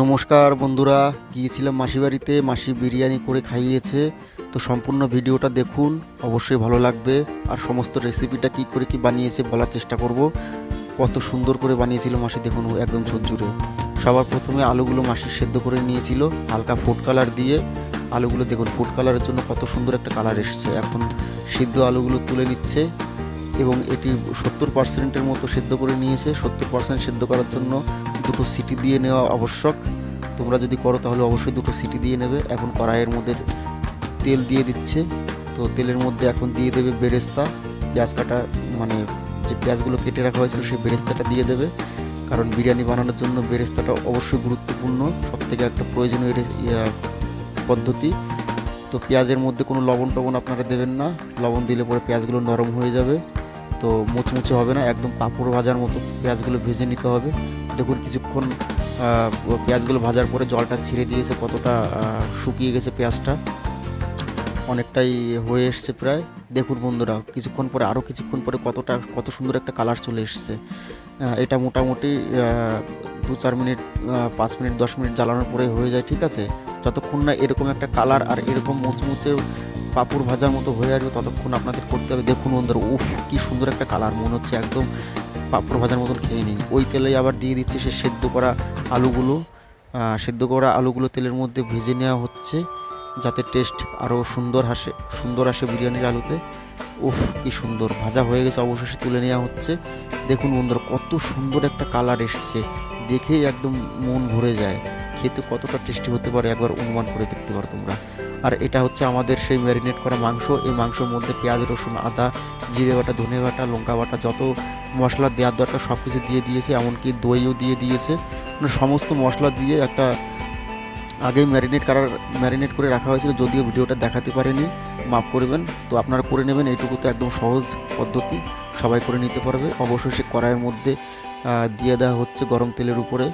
নমস্কার বন্ধুরা, গিয়েছিলাম মাসি বাড়িতে মাসি বিরিয়ানি করে খাইয়েছে। তো সম্পূর্ণ ভিডিওটা দেখুন, অবশ্যই ভালো লাগবে। আর সমস্ত রেসিপিটা কি করে কি বানিয়েছে বলার চেষ্টা করব। কত সুন্দর করে বানিয়েছিল মাসি, দেখুন একদম ঝুরঝুরে। সবার প্রথমে আলুগুলো মাসি সেদ্ধ করে নিয়েছিল, হালকা ফুড কালার দিয়ে। আলুগুলো দেখুন ফুড কালারের জন্য কত সুন্দর একটা কালার এসেছে। এখন সিদ্ধ আলুগুলো তুলে নিচ্ছে এবং এটি সত্তর পার্সেন্টের মতো সেদ্ধ করে নিয়েছে। সত্তর পার্সেন্ট সেদ্ধ করার জন্য দুটো সিটি দিয়ে নেওয়া আবশ্যক। তোমরা যদি করো তাহলে অবশ্যই দুটো সিটি দিয়ে নেবে। এখন কড়াইয়ের মধ্যে তেল দিয়ে দিচ্ছে। তো তেলের মধ্যে এখন দিয়ে দেবে বেরেস্তা। পেঁয়াজ কাটা মানে যে পেঁয়াজগুলো কেটে রাখা হয়েছিল সেই বেরেস্তাটা দিয়ে দেবে। কারণ বিরিয়ানি বানানোর জন্য বেরেস্তাটা অবশ্যই গুরুত্বপূর্ণ সব থেকে একটা প্রয়োজনীয় পদ্ধতি। তো পেঁয়াজের মধ্যে কোনো লবণ টবণ আপনারা দেবেন না। লবণ দিলে পরে পেঁয়াজগুলো নরম হয়ে যাবে। তো মুচমুচে হবে না, একদম পাঁপড় ভাজার মতো পেঁয়াজগুলো ভেজে নিতে হবে। দেখুন কিছুক্ষণ পেঁয়াজগুলো ভাজার পরে জলটা ছেড়ে দিয়েছে, কতটা শুকিয়ে গেছে পেঁয়াজটা। অনেকটাই হয়ে এসছে প্রায়। দেখুন বন্ধুরা, কিছুক্ষণ পরে আরও কিছুক্ষণ পরে কতটা, কত সুন্দর একটা কালার চলে এসছে। এটা মোটামুটি দু চার মিনিট পাঁচ মিনিট, দশ মিনিট জ্বালানোর পরে হয়ে যায়, ঠিক আছে? যতক্ষণ না এরকম একটা কালার আর এরকম মুচমুচে পাঁপড় ভাজার মতো হয়ে আসবে, ততক্ষণ আপনাদের করতে হবে। দেখুন বন্ধুরা, উফ, কী সুন্দর একটা কালার, মনে হচ্ছে একদম পাঁপড় ভাজার মতন খেয়ে নিই। ওই তেলেই আবার দিয়ে দিচ্ছে সে সেদ্ধ করা আলুগুলো। সেদ্ধ করা আলুগুলো তেলের মধ্যে ভেজে নেওয়া হচ্ছে যাতে টেস্ট আরও সুন্দর হাসে, সুন্দর আসে বিরিয়ানির আলুতে। উফ, কি সুন্দর। ভাজা হয়ে গেছে, অবশেষে তুলে নেওয়া হচ্ছে। দেখুন বন্ধুরা, কত সুন্দর একটা কালার এসেছে। দেখেই একদম মন ভরে যায়। খেতে কতটা টেস্টি হতে পারে, একবার অনুমান করে দেখতে পারো তোমরা। আর এটা হচ্ছে আমাদের সেই ম্যারিনেট করা মাংস। এই মাংসের মধ্যে পেঁয়াজ, রসুন, আদা, জিরে বাটা, ধনে বাটা, লঙ্কা বাটা, যত মশলা দেওয়ার দরকার সব কিছু দিয়ে দিয়েছে, এমনকি দইও দিয়ে দিয়েছে। মানে সমস্ত মশলা দিয়ে একটা আগেই ম্যারিনেট করার ম্যারিনেট করে রাখা হয়েছিল, যদিও ভিডিওটা দেখাতে পারেনি, মাফ করবেন। তো আপনারা করে নেবেন, এইটুকু তো একদম সহজ পদ্ধতি, সবাই করে নিতে পারবে। অবশ্যই সে কড়াইয়ের মধ্যে দিয়ে দেওয়া হচ্ছে গরম তেলের উপরে।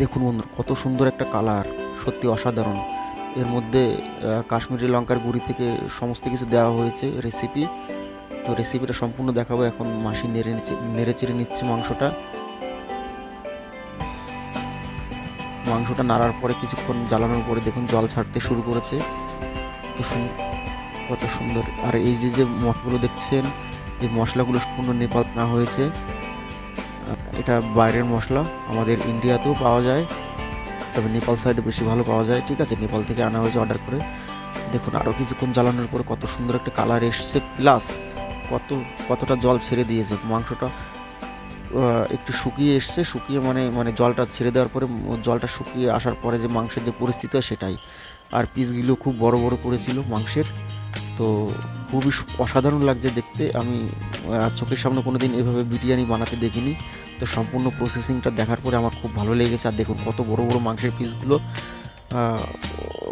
দেখুন বন্ধুরা, কত সুন্দর একটা কালার সত্যি অসাধারণ। এর মধ্যে কাশ্মীরি লঙ্কার গুঁড়ি থেকে সমস্ত কিছু দেওয়া হয়েছে রেসিপি তো রেসিপিটা সম্পূর্ণ দেখাবো, এখন মাসি নেড়ে নেড়ে চেড়ে নিচ্ছে মাংসটা। মাংসটা নাড়ার পরে কিছুক্ষণ জ্বালানোর পরে দেখুন জল ছাড়তে শুরু করেছে। তো কত সুন্দর। আর এই যে যে মশলাগুলো দেখছেন, এই মশলাগুলো সম্পূর্ণ নেপাল না হয়েছে। এটা বাইরের মশলা, আমাদের ইন্ডিয়াতেও পাওয়া যায়। তবে নেপাল সাইডে বেশি ভালো পাওয়া যায়, ঠিক আছে? নেপাল থেকে আনা হয়েছে অর্ডার করে। দেখুন আরও কিছুক্ষণ জ্বালানোর পরে কত সুন্দর একটা কালার এসছে প্লাস কত, কতটা জল ছেড়ে দিয়েছে। মাংসটা একটু শুকিয়ে এসছে, শুকিয়ে মানে মানে জলটা ছেড়ে দেওয়ার পরে জলটা শুকিয়ে আসার পরে যে মাংসের যে পরিস্থিতি সেটাই। আর পিসগুলো খুব বড় বড় করেছিল মাংসের। তো খুবই অসাধারণ লাগছে দেখতে। আমি চোখের সামনে কোনো দিন এভাবে বিরিয়ানি বানাতে দেখিনি। তো সম্পূর্ণ প্রসেসিংটা দেখার পরে আমার খুব ভালো লেগেছে। আর দেখুন কত বড় বড় মাংসের পিসগুলো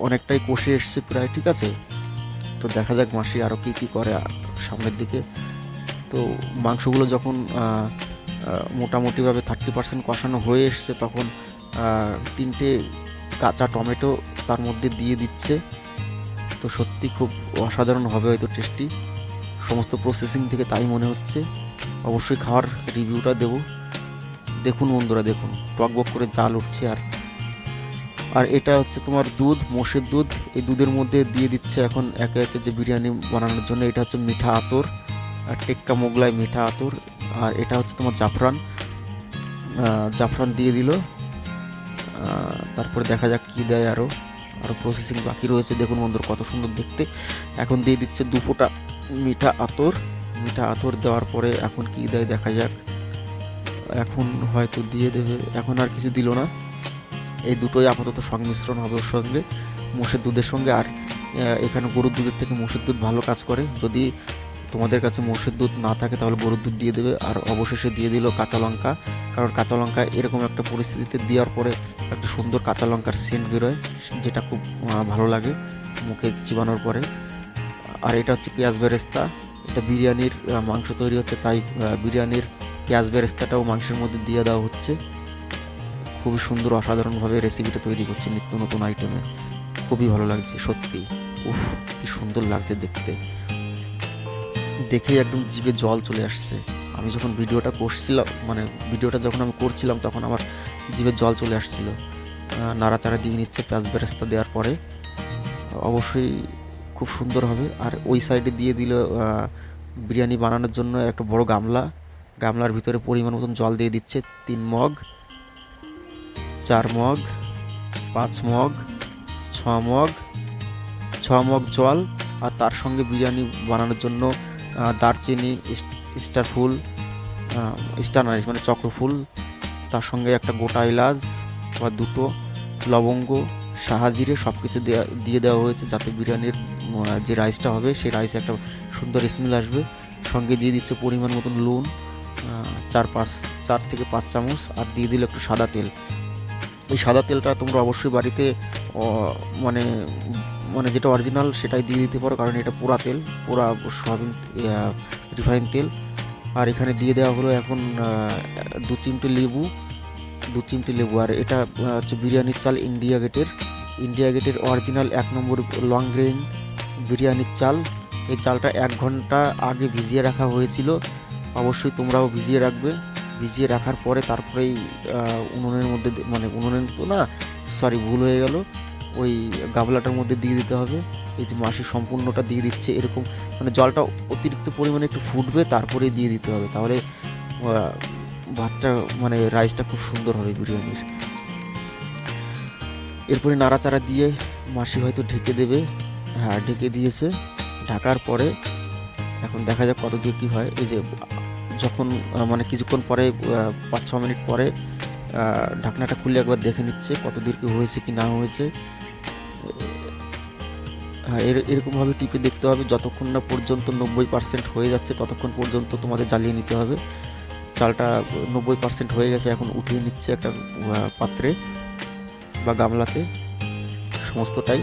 অনেকটাই কষে এসছে প্রায়, ঠিক আছে? তো দেখা যাক মাসি আরও কী কী করে সামনের দিকে। তো মাংসগুলো যখন মোটামুটিভাবে থার্টি পার্সেন্ট কষানো হয়ে এসছে, তখন তিনটে কাঁচা টমেটো তার মধ্যে দিয়ে দিচ্ছে। তো সত্যি খুব অসাধারণ হবে হয়তো টেস্টি সমস্ত প্রসেসিং থেকে তাই মনে হচ্ছে। অবশ্যই খাওয়ার রিভিউটা দেব। দেখুন বন্ধুরা, দেখুন। টকবক করে জাল উঠছে আর আর এটা হচ্ছে তোমার দুধ, মোষের দুধ। এই দুধের মধ্যে দিয়ে দিচ্ছে এখন একে একে যে বিরিয়ানি বানানোর জন্য। এটা হচ্ছে মিঠা আতর, আর টেক্কা মোগলাই মিঠা আতর, আর এটা হচ্ছে তোমার জাফরান। জাফরান দিয়ে দিল। তারপরে দেখা যাক কি দেয় আরও আরও প্রসেসিং বাকি রয়েছে। দেখুন বন্ধুর, কত সুন্দর দেখতে। এখন দিয়ে দিচ্ছে দু ফোঁটা মিঠা আতর। মিঠা আতর দেওয়ার পরে এখন কি দেয় দেখা যাক। এখন হয়তো দিয়ে দেবে। এখন আর কিছু দিল না। এই দুটোই আপাতত সংমিশ্রণ হবে ওর সঙ্গে। মোষের দুধের সঙ্গে আর এখানে গরুর দুধের থেকে মোষের দুধ ভালো কাজ করে। যদি তোমাদের কাছে মোষের দুধ না থাকে, তাহলে গরুর দুধ দিয়ে দেবে। আর অবশেষে দিয়ে দিল কাঁচা লঙ্কা। কারণ কাঁচা লঙ্কা এরকম একটা পরিস্থিতিতে দেওয়ার পরে একটা সুন্দর কাঁচা লঙ্কার সেন্ট বেরোয়, যেটা খুব ভালো লাগে মুখে চিবানোর পরে। আর এটা হচ্ছে পেঁয়াজ বেরেস্তা। এটা বিরিয়ানির মাংস তৈরি হচ্ছে, তাই বিরিয়ানির পেঁয়াজ বেরেস্তাটাও মাংসের মধ্যে দিয়ে দেওয়া হচ্ছে। খুবই সুন্দর, অসাধারণভাবে রেসিপিটা তৈরি করছে নিত্য নতুন আইটেমে খুবই ভালো লাগছে, সত্যি। উফ, কি সুন্দর লাগছে দেখতে। দেখেই একদম জিভে জল চলে আসছে। আমি যখন ভিডিওটা করছিলাম মানে ভিডিওটা যখন আমি করছিলাম, তখন আমার জিভে জল চলে আসছিল। নাড়াচাড়া দিয়ে নিচ্ছে পেঁয়াজ বেরেস্তা দেওয়ার পরে। অবশ্যই খুব সুন্দর হবে। আর ওই সাইডে দিয়ে দিল বিরিয়ানি বানানোর জন্য একটা বড় গামলা। গামলার ভিতরে পরিমাণ মতন জল দিয়ে দিচ্ছে। তিন মগ চার মগ পাঁচ মগ ছ মগ ছ মগ জল আর তার সঙ্গে বিরিয়ানি বানানোর জন্য দারচিনি স্টার ফুল স্টার নারিশ মানে চক্রফুল তার সঙ্গে একটা গোটা এলাচ বা দুটো লবঙ্গ সাহাজিরে সব কিছু দেয়া দেওয়া হয়েছে যাতে বিরিয়ানির যে রাইসটা হবে সেই রাইসে একটা সুন্দর স্মেল আসবে। সঙ্গে দিয়ে দিচ্ছে পরিমাণ মতন আহ, চার পাঁচ, চার থেকে পাঁচ চামচ আর দিয়ে দিল একটু সাদা তেল। এই সাদা তেলটা তোমরা অবশ্যই বাড়িতে মানে মানে যেটা অরিজিনাল সেটাই দিয়ে দিতে পারো, কারণ এটা পোড়া তেল, পোড়া সয়াবিন রিফাইন তেল। আর এখানে দিয়ে দেওয়া হলো এখন দু চিমটে লেবু, দু চিমটে লেবু। আর এটা হচ্ছে বিরিয়ানির চাল ইন্ডিয়া গেটের। ইন্ডিয়া গেটের অরিজিনাল এক নম্বর লং গ্রেন বিরিয়ানির চাল। এই চালটা এক ঘণ্টা আগে ভিজিয়ে রাখা হয়েছিল। অবশ্যই তোমরাও ভিজিয়ে রাখবে। ভিজিয়ে রাখার পরে তারপরেই উনুনের মধ্যে মানে উনুনের তো না সরি ভুল হয়ে গেল। ওই গাবলাটার মধ্যে দিয়ে দিতে হবে। এই যে মাসি সম্পূর্ণটা দিয়ে দিচ্ছে এরকম মানে জলটা অতিরিক্ত পরিমাণে একটু ফুটবে তারপরে দিয়ে দিতে হবে। তাহলে ভাতটা মানে রাইসটা খুব সুন্দর হবে বিরিয়ানির। এরপরে নাড়াচাড়া দিয়ে মাসি হয়তো ঢেকে দেবে। হ্যাঁ ঢেকে দিয়েছে। ঢাকার পরে, এখন দেখা যাক কত দূর কী হয়। এই যে যখন মানে কিছুক্ষণ পরে পাঁচ ছ মিনিট পরে ঢাকনাটা খুলে একবার দেখে নিচ্ছে কত দূর কি হয়েছে কি না হয়েছে। হ্যাঁ এর, এরকমভাবে টিপে দেখতে হবে, যতক্ষণ না পর্যন্ত নব্বই পার্সেন্ট হয়ে যাচ্ছে, ততক্ষণ পর্যন্ত তোমাদের জ্বালিয়ে নিতে হবে। চালটা নব্বই পার্সেন্ট হয়ে গেছে, এখন উঠিয়ে নিচ্ছে একটা পাত্রে বা গামলাতে, সমস্তটাই।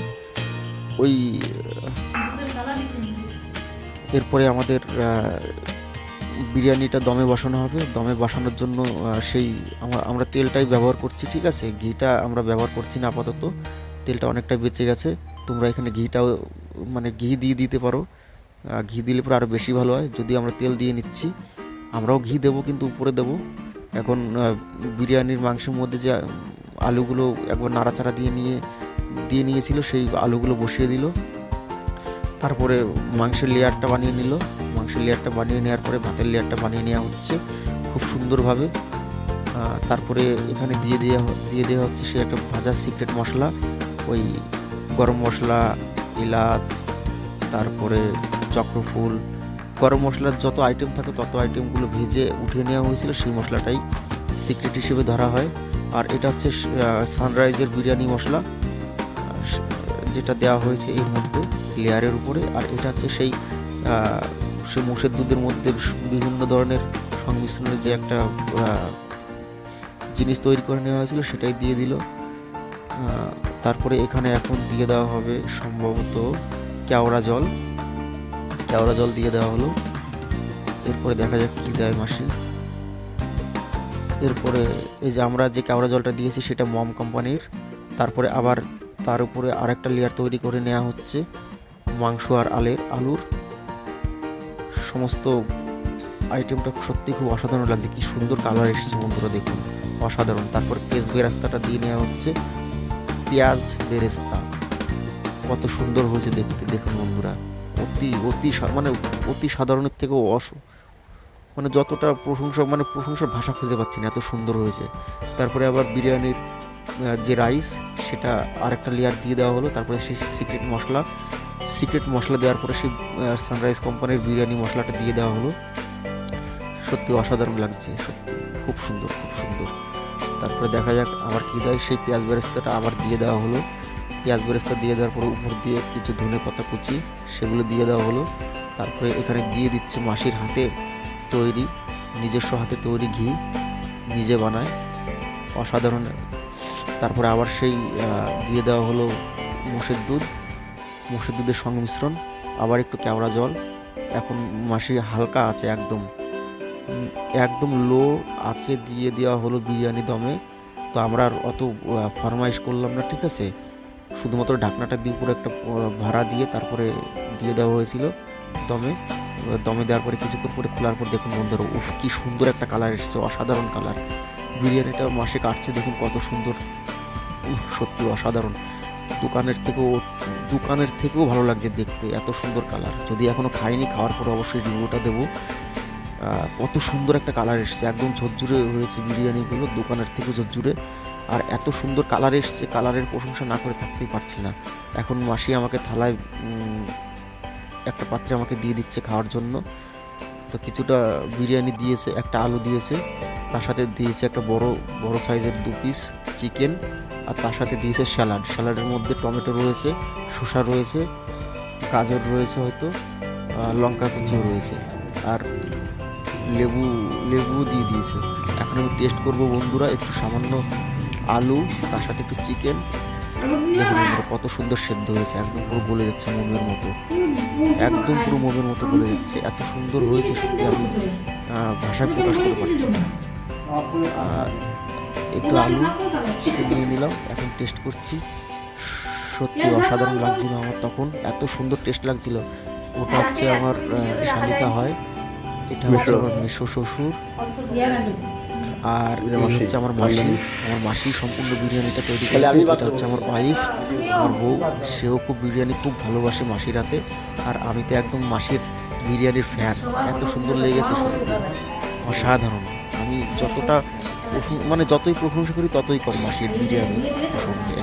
ওই এরপরে আমাদের বিরিয়ানিটা দমে বসানো হবে। দমে বসানোর জন্য সেই আমরা আমরা তেলটাই ব্যবহার করছি, ঠিক আছে? ঘিটা আমরা ব্যবহার করছি না আপাতত। তেলটা অনেকটা বেঁচে গেছে। তোমরা এখানে ঘিটাও মানে ঘি দিয়ে দিতে পারো। ঘি দিলে পরে আরও বেশি ভালো হয়। যদি আমরা তেল দিয়ে নিচ্ছি, আমরাও ঘি দেবো, কিন্তু উপরে দেবো। এখন বিরিয়ানির মাংসের মধ্যে যে আলুগুলো একবার নাড়াচাড়া দিয়ে নিয়ে, দিয়ে নিয়েছিল, সেই আলুগুলো বসিয়ে দিল। তারপরে মাংসের লেয়ারটা বানিয়ে নিল। মাংসের লেয়ারটা বানিয়ে নেওয়ার পরে ভাতের লেয়ারটা বানিয়ে নেওয়া হচ্ছে খুব সুন্দরভাবে। তারপরে এখানে দিয়ে দেওয়া দিয়ে দেওয়া হচ্ছে সে একটা ভাজার সিক্রেট মশলা, ওই গরম মশলা, এলাচ, তারপরে চক্রফুল। গরম মশলার যত আইটেম থাকে তত আইটেমগুলো ভেজে উঠিয়ে নেওয়া হয়েছিল, সেই মশলাটাই সিক্রেট হিসেবে ধরা হয়। আর এটা হচ্ছে সানরাইজের বিরিয়ানি মশলা যেটা দেওয়া হয়েছে এর মধ্যে লেয়ারের উপরে। আর এটা হচ্ছে সেই সেই মোষের দুধের মধ্যে বিভিন্ন ধরনের সংমিশ্রণের যে একটা জিনিস তৈরি করে নেওয়া হয়েছিল সেটাই দিয়ে দিল। তারপরে এখানে এখন দিয়ে দেওয়া হবে সম্ভবত কেওড়া জল। কেওড়া জল দিয়ে দেওয়া হলো। এরপরে দেখা যাক কী দেয় মাসি। এরপরে এই যে আমরা যে কেওড়া জলটা দিয়েছি সেটা মম কোম্পানির। তারপরে আবার তার উপরে আরেকটা লেয়ার তৈরি করে নেওয়া হচ্ছে, মাংস আর আলের আলুর। সমস্ত আইটেমটা সত্যি খুব অসাধারণ লাগছে। কি সুন্দর কালার এসেছে বন্ধুরা, দেখুন। অসাধারণ। তারপর পেঁয়াজ বেরাস্তাটা দিয়ে নেওয়া হচ্ছে। পেঁয়াজ বেরেস্তা। কত সুন্দর হয়েছে দেখতে, দেখুন বন্ধুরা। অতি অতি মানে অতি সাধারণের থেকেও অস মানে যতটা প্রশংসা মানে প্রশংসার ভাষা খুঁজে পাচ্ছি না এত সুন্দর হয়েছে। তারপরে আবার বিরিয়ানির যে রাইস সেটা আরেকটা লেয়ার দিয়ে দেওয়া হলো। তারপরে সেই সিক্রেট মশলা। সিক্রেট মশলা দেওয়ার পরে সেই সানরাইজ কোম্পানির বিরিয়ানি মশলাটা দিয়ে দেওয়া হলো। সত্যি অসাধারণ লাগছে সত্যি খুব সুন্দর খুব সুন্দর। তারপরে দেখা যাক আবার কী দেয়। সেই পেঁয়াজ বেরেস্তাটা আবার দিয়ে দেওয়া হলো। পেঁয়াজ বেরেস্তা দিয়ে দেওয়ার পরে উপর দিয়ে কিছু ধনে পাতা কুচি, সেগুলো দিয়ে দেওয়া হলো। তারপরে এখানে দিয়ে দিচ্ছে মাসির হাতে তৈরি, নিজস্ব হাতে তৈরি ঘি, নিজে বানায়। অসাধারণ তারপরে আবার সেই দিয়ে দেওয়া হলো মোষের দুধ, মোষের দুধের সংমিশ্রণ, আবার একটু কেওড়া জল। এখন মাসি হালকা আছে একদম। একদম লো আছে দিয়ে দেওয়া হলো বিরিয়ানি দমে। তো আমরা আর অত ফরমাইশ করলাম না, ঠিক আছে? শুধুমাত্র ঢাকনাটা দিয়ে উপরে একটা ভাড়া দিয়ে তারপরে দিয়ে দেওয়া হয়েছিল দমে। দমে দেওয়ার পরে কিছুক্ষণ পরে খোলার পর দেখুন বন্ধুরা, উফ, কি সুন্দর একটা কালার এসেছে, অসাধারণ কালার। বিরিয়ানিটা মাসে কাটছে, দেখুন কত সুন্দর। সত্যি অসাধারণ। দোকানের থেকেও দোকানের থেকেও ভালো লাগছে দেখতে, এত সুন্দর কালার যদি এখনও খাইনি, খাওয়ার পরে অবশ্যই রিভিউটা দেবো। কত সুন্দর একটা কালার এসছে। একদম ঝরঝুরে হয়েছে বিরিয়ানিগুলো, দোকানের থেকেও ঝরঝুরে। আর এত সুন্দর কালার এসছে কালারের প্রশংসা না করে থাকতেই পারছি না। এখন মাসি আমাকে থালায় একটা পাত্রে আমাকে দিয়ে দিচ্ছে খাওয়ার জন্য। তো কিছুটা বিরিয়ানি দিয়েছে, একটা আলু দিয়েছে। তার সাথে দিয়েছে একটা বড় বড় সাইজের দু পিস চিকেন আর তার সাথে দিয়েছে স্যালাড। স্যালাডের মধ্যে টমেটো রয়েছে, শসা রয়েছে, গাজর রয়েছে হয়তো লঙ্কা কুচিও রয়েছে। আর লেবু লেবু দিয়ে দিয়েছে। এখন আমি টেস্ট করব বন্ধুরা, একটু সামান্য আলু, তার সাথে একটু চিকেন কত সুন্দর সেদ্ধ হয়েছে, একদম পুরো গলে যাচ্ছে মোমের মতো। একদম পুরো মোমের মতো গলে যাচ্ছে। এত সুন্দর হয়েছে সত্যি আমি ভাষায় প্রকাশ করতে পারছি না। একটু আলু চিকেন নিয়ে নিলাম। এখন টেস্ট করছি। সত্যি অসাধারণ লাগছিল আমার তখন। এত সুন্দর টেস্ট লাগছিল। ওটা হচ্ছে আমার শালিকা হয়। এটা হচ্ছে আমার মেশো শ্বশুর। আর হচ্ছে আমার মাসি। আমার মাসি সম্পূর্ণ বিরিয়ানিটা তৈরি করেছে। এটা হচ্ছে আমার ওয়াইফ আমার বউ। সেও খুব বিরিয়ানি খুব ভালোবাসে মাসির হাতে। আর আমি তো একদম মাসির বিরিয়ানির ফ্যান এত সুন্দর লেগেছে সত্যি। অসাধারণ। আমি যতটা মানে যতই প্রশংসা করি ততই কম মাসির বিরিয়ানি প্রসঙ্গে